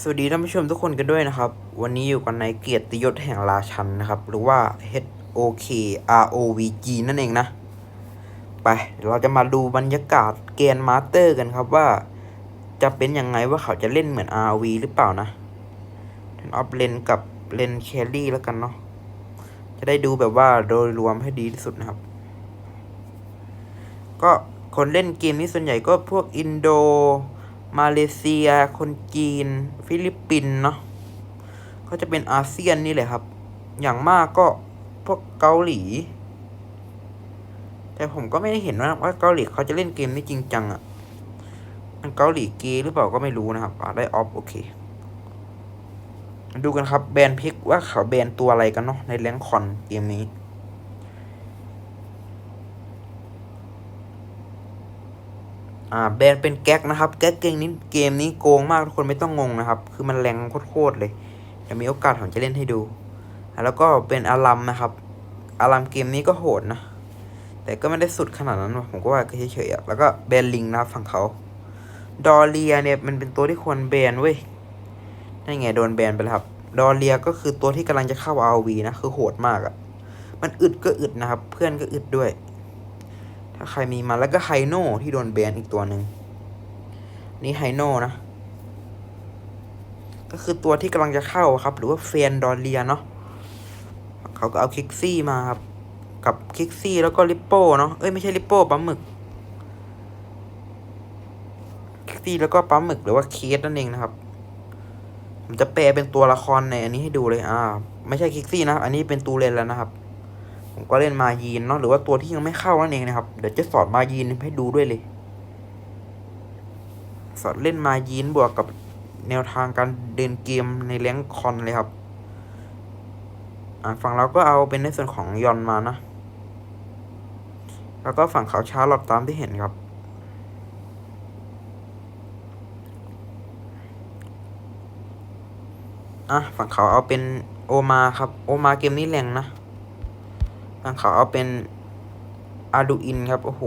สวัสดีท่านผู้ชมทุกคนกันด้วยนะครับ วันนี้อยู่กันในเกียรติยศแห่งราชันนะครับ หรือว่า HOK ROVG นั่นเองนะ ไป เราจะมาดูบรรยากาศเกนมาสเตอร์กันครับว่า จะเป็นยังไงว่าเขาจะเล่นเหมือน RV หรือเปล่านะเทนออฟเลนกับเลนแคลรี่แล้วกันเนาะจะได้ดูแบบว่าโดยรวมให้ดีที่สุดนะครับ ก็คนเล่นเกมนี้ส่วนใหญ่ก็พวกอินโด มาเลเซีย คนจีน ฟิลิปปินส์เนาะก็จะเป็นอาเซียนนี่แหละครับ อย่างมากก็พวกเกาหลี แต่ผมก็ไม่ได้เห็นว่าว่าเกาหลีเขาจะเล่นเกมนี้จริงจังอะ่ะมันเกาหลีเกย์หรือเปล่าก็ไม่รู้นะครับอได้ออฟโอเค ดูกันครับแบรนด์พิกว่าเขาแบรนด์ตัวอะไรกันเนาะในแรงคอนเกมนี้ อ่าแบรนเป็นแก๊กนะครับ แก๊กเกมนี้เกมนี้โกงมากทุกคนไม่ต้องงงนะครับ คือมันแรงโคตรเลยเดี๋ยวมีโอกาสผมจะเล่นให้ดู แล้วก็เป็นอารัมนะครับ อารัมเกมนี้ก็โหดนะ แต่ก็ไม่ได้สุดขนาดนั้น ผมก็ว่าก็เฉยๆแล้วก็แบรนลิงนะครับฝั่งเขา ดอเรียเนี่ยมันเป็นตัวที่ควรแบนเว้ยนั่นไงโดนแบนไปแล้วครับดอเรียก็คือตัวที่กำลังจะเข้า RV นะ คือโหดมากอะ่ะ มันอึดก็อึดนะครับ เพื่อนก็อึดด้วย ใครมีมาแล้วก็ไฮโน่ที่โดนแบนอีกตัวหนึ่งนี่ไฮโน่นะ ก็คือตัวที่กำลังจะเข้าครับ หรือว่าเฟียนดอเรียเนาะเขาก็เอาคิกซี่มาครับ กับคิกซี่แล้วก็ลิปโป้เนาะเอ้ยไม่ใช่ลิปโป้ปลาหมึกคิกซี่แล้วก็ปลาหมึกหรือว่าเคสนั่นเองนะครับ ผมจะแปลเป็นตัวละครในอันนี้ให้ดูเลยอ่า ไม่ใช่คิกซี่นะ อันนี้เป็นตูเลนแล้วนะครับ ผมก็เล่นมายีนเนาะหรือว่าตัวที่ยังไม่เข้านั่นเองนะครับ เดี๋ยวจะสอนมายีนให้ดูด้วยเลย สอนเล่นมายีนบวกกับแนวทางการเดินเกมในแรงคอนเลยครับ อ่าฝั่งเราก็เอาเป็นในส่วนของยอนมานะ แล้วก็ฝั่งเขาชาร์ลอตตามที่เห็นครับ อะฝั่งเขาเอาเป็นโอมาครับ โอมาเกมนี้แรงนะ ขาเอาเป็นอาดูอินครับ โอ้โห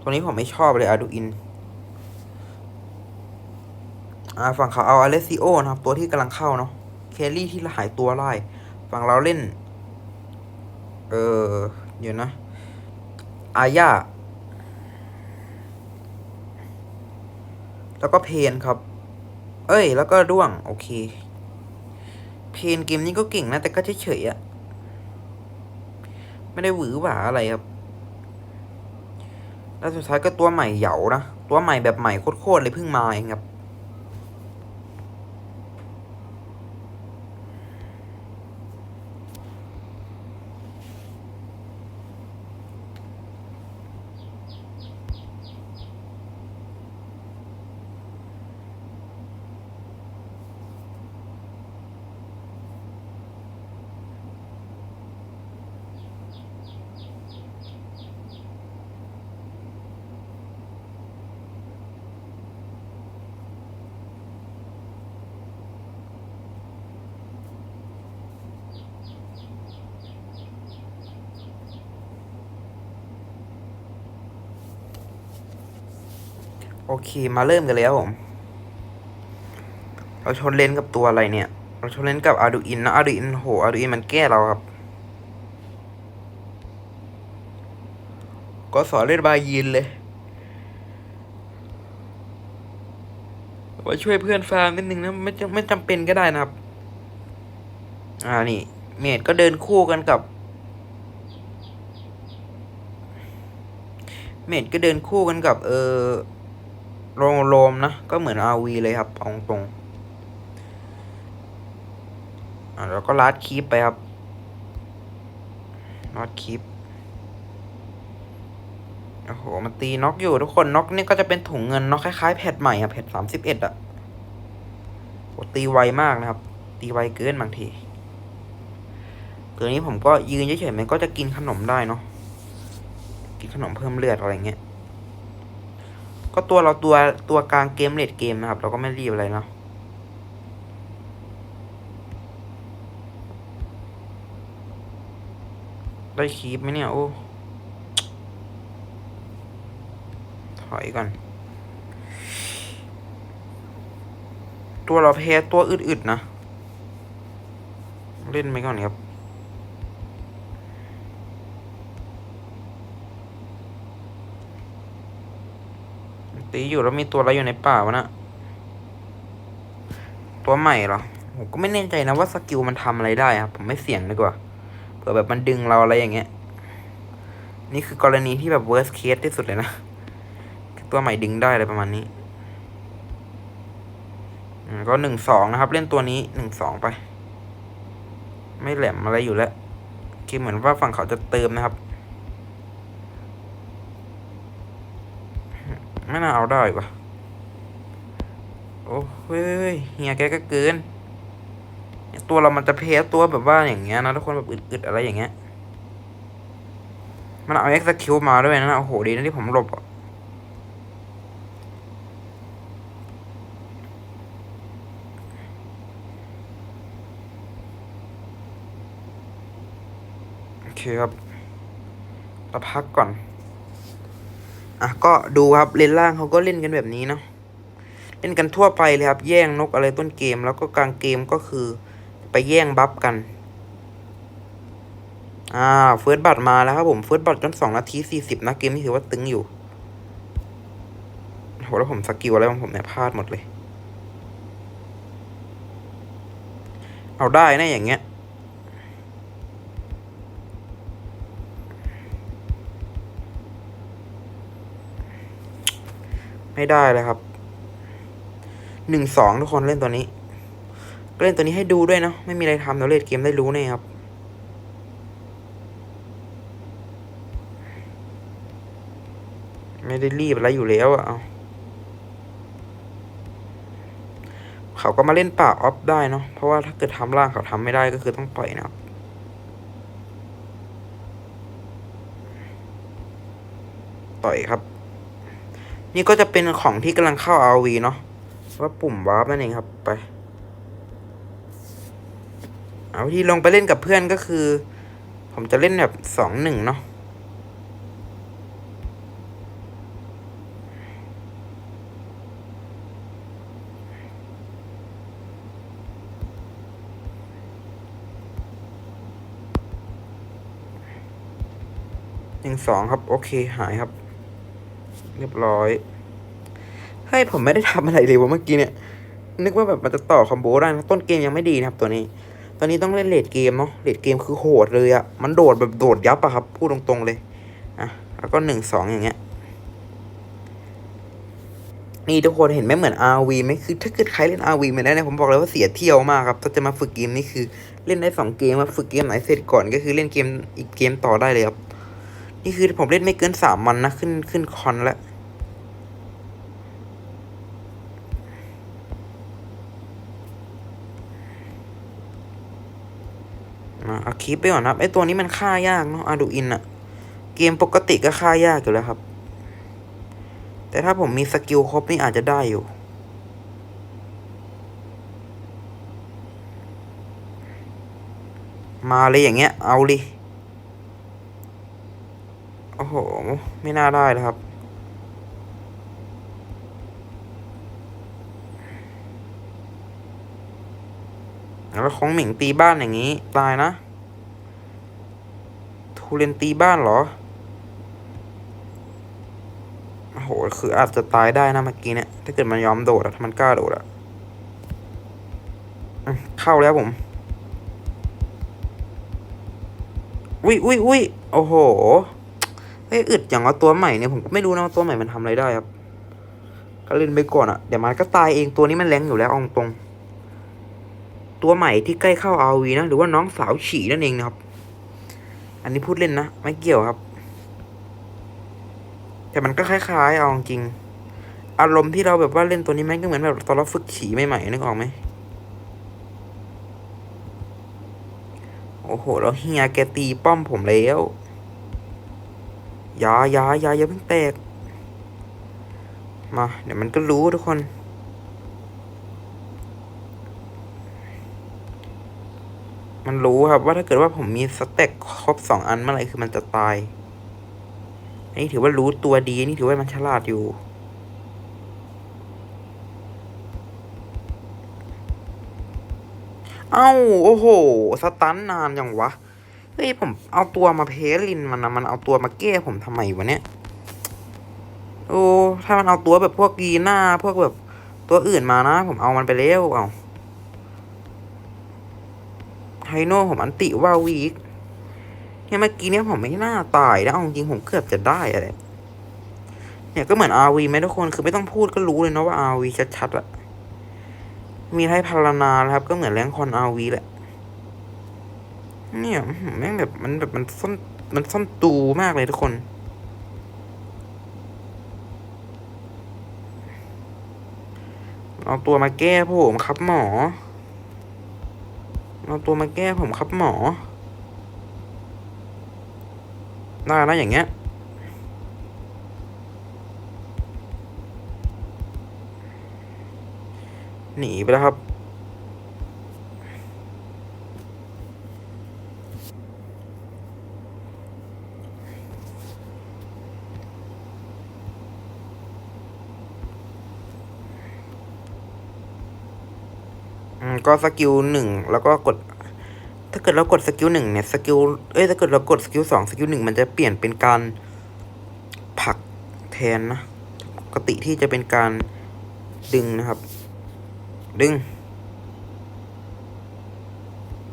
ตัวนี้ผมไม่ชอบเลยอาดูอินอ่าฝั่งเขาเอาอเลซิโอนะครับ ตัวที่กำลังเข้าเนาะแครี่ที่หายตัวไล่ฝั่งเราเล่น เออเดี๋ยวนะ อาญาแล้วก็เพนครับ เอ้ย แล้วก็ด้วง โอเค เพนเกมนี้ก็เก่งนะ แต่ก็เฉยๆอะ ไม่ได้หวือหวาอะไรครับ แล้วสุดท้ายก็ตัวใหม่เหยานะ ตัวใหม่แบบใหม่โคตรๆเลยเพิ่งมาเองครับ โอเคมาเริ่มกันเลยครับผมเราชนเลนกับตัวอะไรเนี่ย เราชนเลนกับอาดูอินนะอาดูอินโหอาดูอินมันแก้เราครับ ก็สอนเล่นบายีนเลยมาช่วยเพื่อนฟาร์มนิดนึงนะไม่จำไม่จำเป็นก็ได้นะครับ อ่านี่เมดก็เดินคู่กันกับ เมดก็เดินคู่กันกับ เออ โรงโรมนะ ก็เหมือนอาวีเลยครับเอาตรงๆแล้วก็ลัดคีปไปครับลัดคีปโอ้โห มันตีน็อกอยู่ทุกคนน็อกนี่ก็จะเป็นถุงเงินน็อกคล้ายๆแพทใหม่อะแพทสามสิบเอ็ดอะโหตีไวมากนะครับ ตีไวเกินบางทีเกินนี้ผมก็ยืนเฉยๆมันก็จะกินขนมได้เนาะ กินขนมเพิ่มเลือดอะไรเงี้ย ก็ตัวเราตัวตัวกลางเกมเลดเกมนะครับ เราก็ไม่รีบอะไรเนาะได้คีปไหมเนี่ย โอ้ถอยก่อน ตัวเราแพ้ตัวอึดๆนะ เล่นไปก่อนครับ ตีอยู่แล้วมีตัวอะไรอยู่ในป่าวะนะตัวใหม่เหรอผมก็ไม่แน่ใจนะว่าสกิลมันทำอะไรได้ครับผมไม่เสี่ยงดีกว่าเผื่อแบบมันดึงเราอะไรอย่างเงี้ย นี่คือกรณีที่แบบ worst case ที่สุดเลยนะตัวใหม่ดึงได้อะไรประมาณนี้อืมก็หนึ่งสองนะครับ เล่นตัวนี้หนึ่งสองไป ไม่แหลมอะไรอยู่แล้วคิดเหมือนว่าฝั่งเขาจะเติมนะครับ ไม่น่าเอาได้ปะโอ้เฮ้ยเฮียแกก็เกิน ตัวเรามันจะเพสตัวแบบว่าอย่างเงี้ยนะทุกคนแบบอึดๆอะไรอย่างเงี้ย มันเอาเอ็กซ์คิวมาด้วยนะโอ้โหดีนะที่ผมหลบอะโอเคครับเราพักก่อน อะก็ดูครับเลนล่างเขาก็เล่นกันแบบนี้เนาะเล่นกันทั่วไปเลยครับ แย่งนกอะไรต้นเกม แล้วก็กลางเกมก็คือ ไปแย่งบัฟกัน อ่าเฟิร์สบัตมาแล้วครับผมเฟิร์สบัตจนสองนาทีสี่สิบนะเกมนี้ถือว่าตึงอยู่โหแล้วผมสกิลอะไรของผมเนี่ยพลาดหมดเลย เอาได้นะอย่างเงี้ย ไม่ได้เลยครับหนึ่งสองทุกคนเล่นตัวนี้ ก็เล่นตัวนี้ให้ดูด้วยเนาะไม่มีอะไรทำเดี๋ยวเล่นเกมได้รู้แน่ครับไม่ได้รีบอะไรอยู่แล้วอะเอาเขาก็มาเล่นป่าออฟได้เนาะเพราะว่าถ้าเกิดทำล่างเขาทำไม่ได้ก็คือต้องปล่อยนะครับปล่อยครับ นี่ก็จะเป็นของที่กำลังเข้า RV เนาะว่าปุ่มวาร์ปนั่นเองครับไป เอาที่ลงไปเล่นกับเพื่อนก็คือ ผมจะเล่นแบบสองหนึ่งเนาะหนึ่งสองครับ โอเค หายครับ เรียบร้อยเฮ้ยผมไม่ได้ทำอะไรเลยวะเมื่อกี้เนี่ย นึกว่าแบบมันจะต่อคอมโบได้นะต้นเกมยังไม่ดีนะครับตัวนี้ ตอนนี้ต้องเล่นเลดเกมเนาะเลดเกมคือโหดเลยอะมันโดดแบบโดดยับอะครับ พูดตรงๆเลยอะแล้วก็หนึ่งสองอย่างเงี้ยนี่ทุกคนเห็นไหมเหมือน RV ไหมคือถ้าเกิดใครเล่น RV มาแล้เนี่ยผมบอกเลยว่าเสียเที่ยวมากครับถ้าจะมาฝึกเกมนี่คือเล่นได้สองเกมมาฝึกเกมไหนเสร็จก่อนก็คือเล่นเกมอีกเกมต่อได้เลยครับนี่คือผมเล่นไม่เกินสามวันนะขึ้นขึ้นคอนแล้ว เอาคลิปไปก่อนครับไอตัวนี้มันฆ่ายากเนาะอาดูอินอะเกมปกติก็ฆ่ายากอยู่แล้วครับ แต่ถ้าผมมีสกิลครบนี่อาจจะได้อยู่มาเลยอย่างเงี้ย เอาเลยโอ้โห ไม่น่าได้เลยครับ แล้วของหมิงตีบ้านอย่างนี้ ตายนะ ทูเรนตีบ้านเหรอ โอ้โห คืออาจจะตายได้นะเมื่อกี้เนี่ย ถ้าเกิดมันยอมโดดอะถ้ามันกล้าโดดอะเข้าแล้วผมอุ้ยอุ้ยอุ้ยโอ้โหเฮ้ยอึดอย่างว่าตัวใหม่เนี่ยผมก็ไม่รู้นะว่าตัวใหม่มันทำอะไรได้ครับ ก็เล่นไปก่อนอะเดี๋ยวมันก็ตายเองตัวนี้มันแรงอยู่แล้วอาตรง ตัวใหม่ที่ใกล้เข้าอาวีนะ หรือว่าน้องสาวฉี่นั่นเองนะครับ อันนี้พูดเล่นนะ ไม่เกี่ยวครับ แต่มันก็คล้ายๆ เอาจริง อารมณ์ที่เราแบบว่าเล่นตัวนี้มันก็เหมือนแบบตอนเราฝึกฉี่ใหม่ๆนึกออกไหมโอ้โหแล้วเฮียแกตีป้อมผมแล้วยายายายาเพิ่งแตก มา เดี๋ยวมันก็รู้ทุกคน มันรู้ครับว่าถ้าเกิดว่าผมมีสเต็กครบสองอันเมื่อไหร่คือมันจะตาย อันนี้ถือว่ารู้ตัวดีนี่ถือว่ามันฉลาดอยู่ เอ้า โอ้โห สตันนานจังวะ เฮ้ย ผมเอาตัวมาเพลินมันนะมันเอาตัวมาแก้ผมทำไมวะเนี่ย โอ้ ถ้ามันเอาตัวแบบพวกกีน่า พวกแบบตัวอื่นมานะ ผมเอามันไปแล้วเอา ไฮโน่ผมอันติว่าวีกเนี่ยเมื่อกี้เนี่ยผมไม่น่าตายนะเอาจริงผมเกือบจะได้อะไรเนี่ยก็เหมือนอาวีไหมทุกคนคือไม่ต้องพูดก็รู้เลยนะว่าอาวีชัดๆอะมีไทยพารานาครับ ก็เหมือนแรงคอนอาวีแหละ เนี่ยแม่งแบบมันแบบมันซ่อนมันซ่อนตูมากเลยทุกคนเอาตัวมาแก้ผมครับหมอ เอาตัวมาแก้ผมครับหมอ ได้แล้วอย่างเงี้ย หนีไปแล้วครับ ก็สกิลหนึ่งแล้วก็กด ถ้าเกิดเรากดสกิลหนึ่งเนี่ยสกิลเอ้ยถ้าเกิดเรากดสกิลสองสกิลหนึ่งมันจะเปลี่ยนเป็นการผลักแทนนะปกติที่จะเป็นการดึงนะครับ ดึง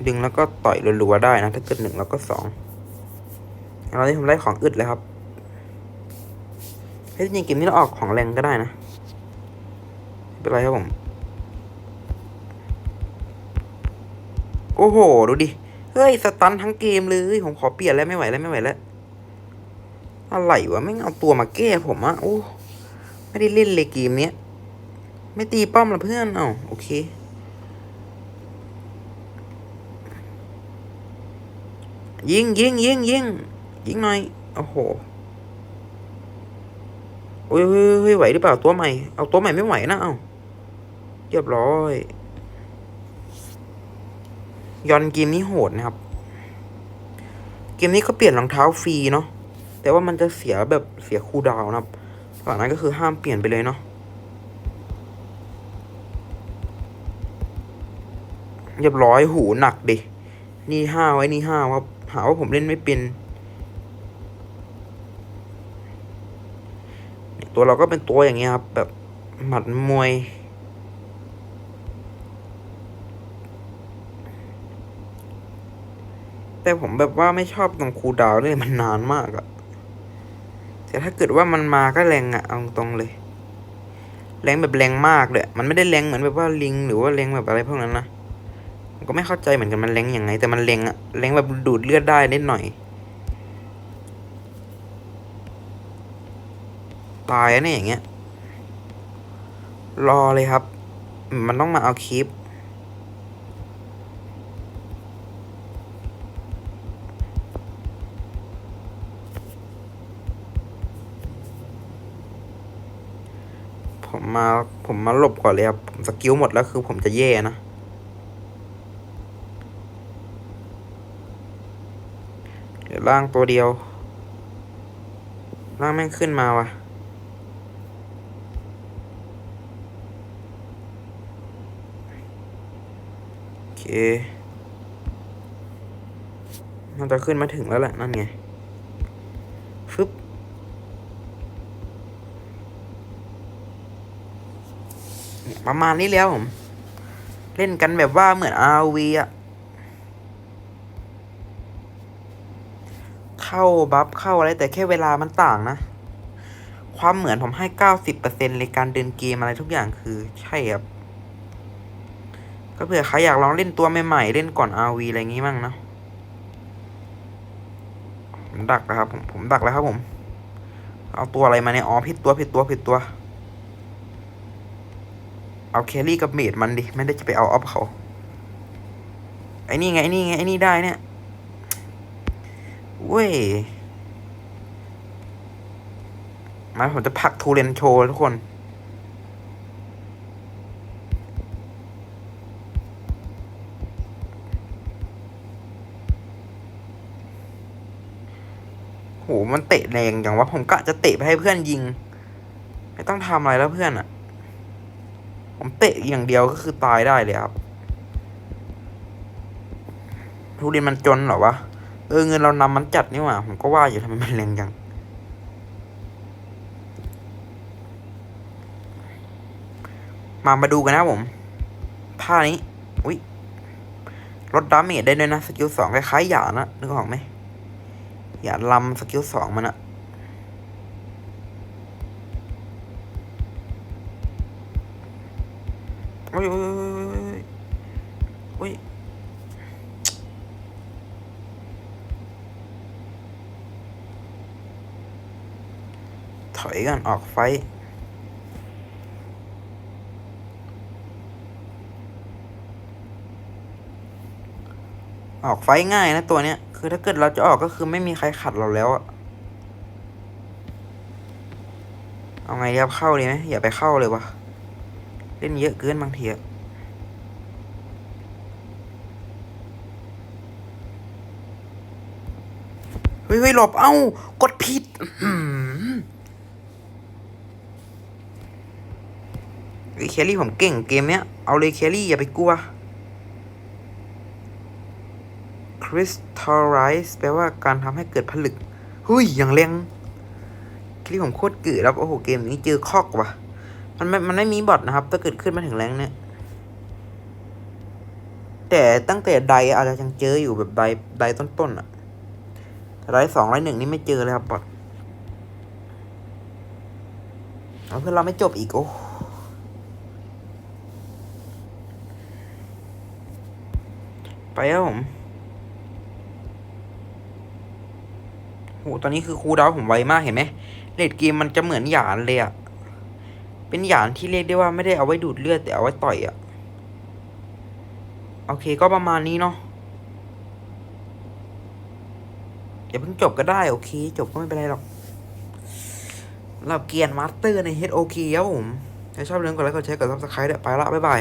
ดึงแล้วก็ต่อยรัวๆได้นะ ถ้าเกิดหนึ่งแล้วก็สองเราที่ผมไล่ของอึดเลยครับเฮ้ยจริงๆเกมนี้เราออกของแรงก็ได้นะไม่เป็นไรครับผม โอ้โห ดูดิ เฮ้ย สตันทั้งเกมเลย ผมขอเปลี่ยนแล้วไม่ไหวแล้วไม่ไหวแล้ว อะไรวะ ไม่เอาตัวมาแก้ผมอะโอ้ ไม่ได้เล่นเลยเกมเนี้ย ไม่ตีป้อมละเพื่อน เอ้าโอเคยิงยิงยิงยิงยิงหน่อยโอ้โหโอ้ยเฮ้ยเฮ้ยไหวหรือเปล่าตัวใหม่ เอาตัวใหม่ไม่ไหวนะ เอ้าเรียบร้อย ยอนเกมนี้โหดนะครับ เกมนี้ก็เปลี่ยนรองเท้าฟรีเนาะแต่ว่ามันจะเสียแบบเสียคูดาวนะครับก่อนนั้นก็คือห้ามเปลี่ยนไปเลยเนาะเรียบร้อยหูหนักดิ นี่ห้าไว้นี่ห้าครับ หาว่าผมเล่นไม่เป็น ตัวเราก็เป็นตัวอย่างเงี้ยครับ แบบหมัดมวย แต่ผมแบบว่าไม่ชอบตรงคูดาวน์เลยมันนานมากอะแต่ถ้าเกิดว่ามันมาก็แรงอะเอาตรงเลย แรงแบบแรงมากเลยมันไม่ได้แรงเหมือนแบบว่าลิง หรือว่าแรงแบบอะไรพวกนั้นนะผมก็ไม่เข้าใจเหมือนกันมันแรงยังไง แต่มันแรงอะแรงแบบดูดเลือดได้นิดหน่อย ตายอะเนี่ยอย่างเงี้ยรอเลยครับ มันต้องมาเอาคลิป มาผมมาหลบก่อนเลยครับผมสกิลหมดแล้วคือผมจะแย่นะ เดี๋ยวล่างตัวเดียว ล่างแม่งขึ้นมาวะโอเคน่าจะขึ้นมาถึงแล้วแหละนั่นไง ฟึบ ประมาณนี้แล้วผม เล่นกันแบบว่าเหมือน RV อะเข้าบัฟเข้าอะไรแต่แค่เวลามันต่างนะ ความเหมือนผมให้เก้าสิบเปอร์เซ็นในการเดินเกมอะไรทุกอย่างคือใช่ครับ ก็เผื่อใครอยากลองเล่นตัวใหม่ๆ เล่นก่อน RV อะไรอย่างงี้มั่งเนาะผมดักแล้วครับผมผมดักแล้วครับผม เอาตัวอะไรมาเนี่ยอ๋อผิดตัวผิดตัวผิดตัว เอาแครี่กับเมดมันดิ ไม่ได้จะไปเอาออฟเขา ไอ้นี่ไงไอ้นี่ไงไอ้นี่ได้เนี่ยเว้ย มาผมจะผลักทูเรนโชว์ทุกคนโหมันเตะแรงอย่างว่าผมกะจะเตะไปให้เพื่อนยิง ไม่ต้องทำอะไรแล้วเพื่อนอะ ผมเตะอย่างเดียวก็คือตายได้เลยครับทุเรียนมันจนเหรอวะ เออเงินเรานำมันจัดนี่หว่า ผมก็ว่าอยู่ทำไมมันแรงจัง มามาดูกันนะผมท่านี้อุ้ยลดดาเมจได้ด้วยนะ สกิลสองคล้ายๆหยาดนะนึกออกไหมหยาดลำสกิลสองมันอะ อ้ยโอ้ยโอ้ยโอ้ยถอยกันออกไฟออกไฟง่ายนะตัวเนี้ย คือถ้าเกิดเราจะออกก็คือไม่มีใครขัดเราแล้วอะเอาไงดีครับเข้าดีไหมอย่าไปเข้าเลยวะ เล่นเยอะเกินบางทีอะเฮ้ยเฮ้ยหลบ เอ้า กดผิดอื้อหือเฮ้ยแครี่ผมเก่งเกมเนี้ย เอาเลยแครี่อย่าไปกลัว crystallize แปลว่าการทำให้เกิดผลึกเฮ้ย อย่างแรง แครี่ผมโคตรเกือแล้ว โอ้โห เกมนี้เจอคอกว่ะ มันไม่มันไม่มีบอทนะครับ ถ้าเกิดขึ้นมาถึงแรงเนี่ย แต่ตั้งแต่ไดอาจจะยังเจออยู่แบบไดไดต้นๆอะไดสองไดหนึ่งนี่ไม่เจอเลยครับบอทเอาเพื่อนเราไม่จบอีกโอ้ไปครับผมโหตอนนี้คือครูดาวผมไวมากเห็นไหมเลดเกมมันจะเหมือนหยานเลยอะ เป็นหยานที่เรียกได้ว่าไม่ได้เอาไว้ดูดเลือดแต่เอาไว้ต่อยอะโอเคก็ประมาณนี้เนาะอย่าเพิ่งจบก็ได้ โอเค จบก็ไม่เป็นไรหรอกเราเกียร์มาสเตอร์ใน HOK ครับผม ถ้าชอบเรื่องกดไลค์กดแชร์กดซับสไครต์ด้วยไปละ บ๊ายบาย